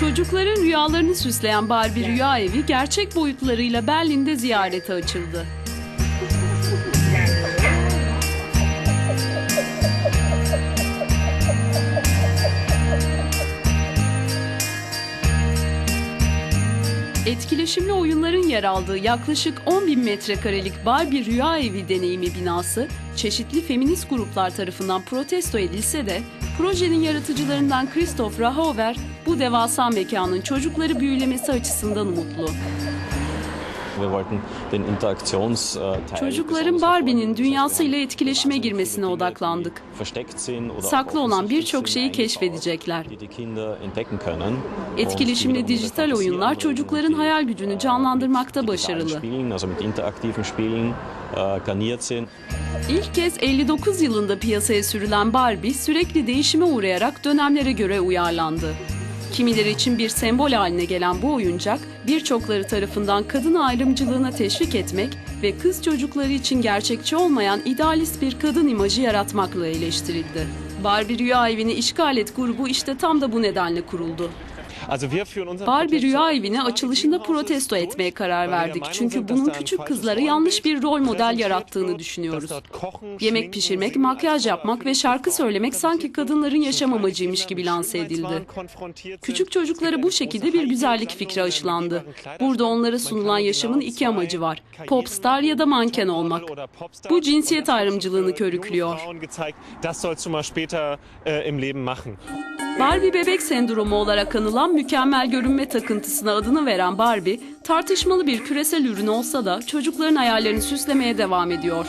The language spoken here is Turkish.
Çocukların rüyalarını süsleyen Barbie Rüya Evi gerçek boyutlarıyla Berlin'de ziyarete açıldı. Etkileşimli oyunların yer aldığı yaklaşık 10 bin metrekarelik Barbie Rüya Evi deneyimi binası, çeşitli feminist gruplar tarafından protesto edilse de, projenin yaratıcılarından Christoph Rahover, bu devasa mekanın çocukları büyülemesi açısından umutlu. Çocukların besonders Barbie'nin dünyasıyla etkileşime girmesine odaklandık. Saklı olan birçok şeyi keşfedecekler. Etkileşimli dijital oyunlar çocukların hayal gücünü äh, canlandırmakta başarılı. Äh. İlk kez 59 yılında piyasaya sürülen Barbie sürekli değişime uğrayarak dönemlere göre uyarlandı. Kimileri için bir sembol haline gelen bu oyuncak, birçokları tarafından kadın ayrımcılığına teşvik etmek ve kız çocukları için gerçekçi olmayan idealist bir kadın imajı yaratmakla eleştirildi. Barbie Rüya Evi'ni işgal et grubu işte tam da bu nedenle kuruldu. Barbie Rüya zur Evi'ni açılışında protesto etmeye karar verdik. Çünkü bunun küçük kızlara yanlış bir rol model yarattığını düşünüyoruz. Yemek pişirmek, makyaj yapmak ve şarkı söylemek sanki kadınların yaşam amacıymış gibi lanse edildi. Küçük çocuklara bu şekilde bir güzellik fikri aşılandı. Burada onlara sunulan yaşamın iki amacı var. Popstar ya da manken olmak. Bu cinsiyet ayrımcılığını körüklüyor. Barbie bebek sendromu olarak anılan mükemmel görünme takıntısına adını veren Barbie, tartışmalı bir küresel ürün olsa da çocukların hayallerini süslemeye devam ediyor.